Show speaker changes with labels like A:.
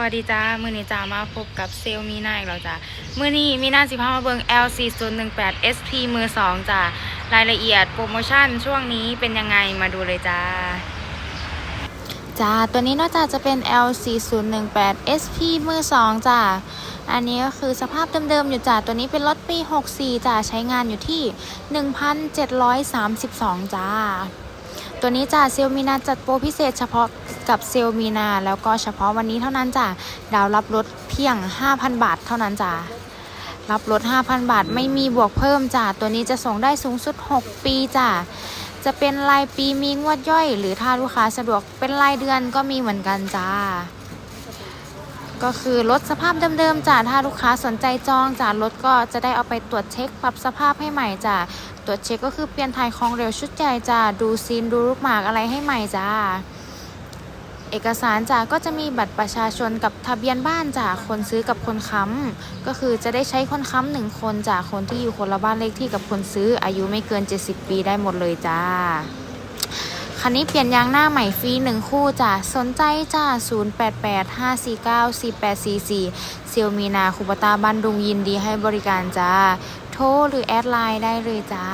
A: วัสดีจ้า มือนี้จ้ามาพบกับเซลมีนาอีกแล้วจ้ามือนี้มีนาสิพามาเบิง L4018 SP มือ2จ้ารายละเอียดโปรโมชั่นช่วงนี้เป็นยังไงมาดูเลยจ้าจ้าตัวนี้นอกจากจะเป็น L4018 SP มือ2จ้าอันนี้ก็คือสภาพเดิมๆอยู่จ้าตัวนี้เป็นรถปี 64จ้าใช้งานอยู่ที่ 1,732 จ้า ตัวนี้จ้ะเซลมีนาจัดโปรพิเศษเฉพาะกับเซลมีนา แล้วก็เฉพาะวันนี้เท่านั้นจ้ะดาวรับรถเพียง 5,000 บาทเท่านั้นจ้ะรับรถ5,000 บาทไม่มีบวกเพิ่มจ้ะตัวนี้จะส่งได้สูงสุด 6 ปีจ้ะจะเป็นรายปีมีงวดย่อย หรือถ้าลูกค้าสะดวกเป็นรายเดือนก็มีเหมือนกันจ้า ก็คือรถสภาพเดิมๆจ้าถ้าลูกค้าสนใจจองจ้ารถก็จะได้เอาไปตรวจเช็คปรับสภาพให้ใหม่จ้าตรวจเช็คก็คือเปลี่ยนถ่ายของเร็วชุดใหญ่จ้าดูซีนดูลูกหมากอะไรให้ใหม่จ้าเอกสารจ้าก็จะมีบัตรประชาชนกับทะเบียนบ้านจ้าคนซื้อกับคนค้ำก็คือจะได้ใช้คนค้ำหนึ่งคนจ้าคนที่อยู่คนละบ้านเลขที่กับคนซื้ออายุไม่เกิน 70 ปีได้หมดเลยจ้า คันนี้เปลี่ยนยางหน้าใหม่ฟรีหนึ่งคู่จ้ะสนใจจ้า 0885494844 เซียวมีนาคุปตาบันดุงยินดีให้บริการจ้า โทรหรือแอดไลน์ได้เลยจ้า